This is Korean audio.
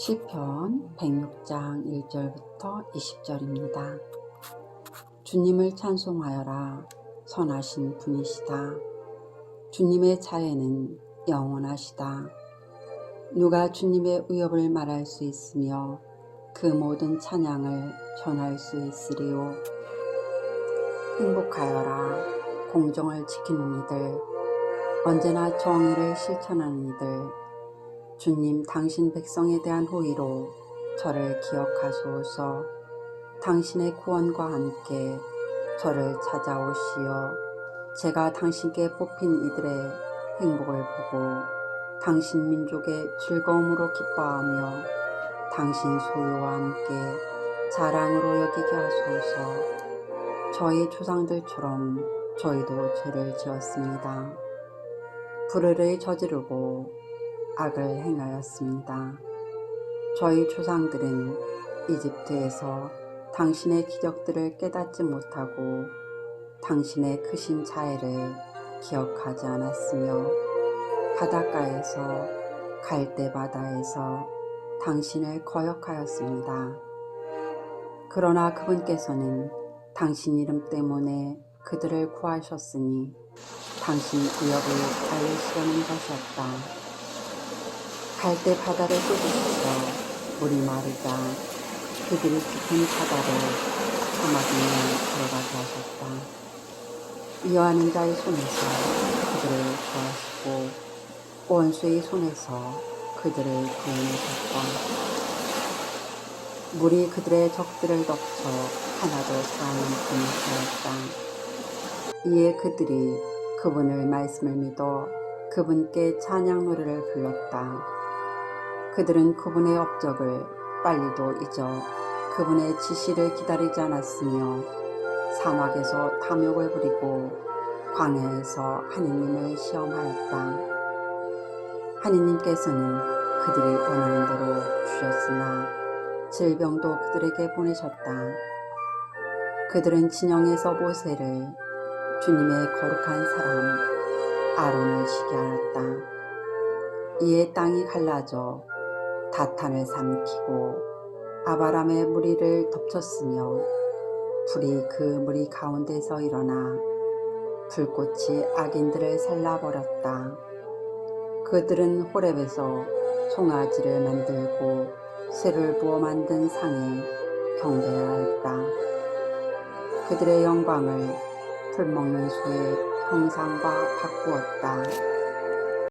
시편 106장 1절부터 20절입니다. 주님을 찬송하여라 선하신 분이시다. 주님의 자애는 영원하시다. 누가 주님의 의업을 말할 수 있으며 그 모든 찬양을 전할 수 있으리요. 행복하여라 공정을 지키는 이들 언제나 정의를 실천하는 이들 주님 당신 백성에 대한 호의로 저를 기억하소서 당신의 구원과 함께 저를 찾아오시어 제가 당신께 뽑힌 이들의 행복을 보고 당신 민족의 즐거움으로 기뻐하며 당신 소유와 함께 자랑으로 여기게 하소서 저희 조상들처럼 저희도 죄를 지었습니다. 불의를 저지르고 악을 행하였습니다. 저희 조상들은 이집트에서 당신의 기적들을 깨닫지 못하고 당신의 크신 자애를 기억하지 않았으며 바닷가에서 갈대 바다에서 당신을 거역하였습니다. 그러나 그분께서는 당신 이름 때문에 그들을 구하셨으니 당신 구역을 알리시려는 것이었다. 갈대 바다를 뚫으셔서 물이 마르자 그들이 깊은 바다를 사막에 들어가게 하셨다. 이어하는 자의 손에서 그들을 구하시고 원수의 손에서 그들을 구원하셨다. 물이 그들의 적들을 덮쳐 하나도 사는 분이 되었다. 이에 그들이 그분을 말씀을 믿어 그분께 찬양 노래를 불렀다. 그들은 그분의 업적을 빨리도 잊어 그분의 지시를 기다리지 않았으며 사막에서 탐욕을 부리고 광야에서 하느님을 시험하였다. 하느님께서는 그들이 원하는 대로 주셨으나 질병도 그들에게 보내셨다. 그들은 진영에서 모세를 주님의 거룩한 사람 아론을 시게 하였다. 이에 땅이 갈라져 다탄을 삼키고 아바람의 무리를 덮쳤으며 불이 그 무리 가운데서 일어나 불꽃이 악인들을 살라버렸다. 그들은 호렙에서 송아지를 만들고 쇠를 부어 만든 상에 경배하였다. 그들의 영광을 풀먹는 소의 형상과 바꾸었다.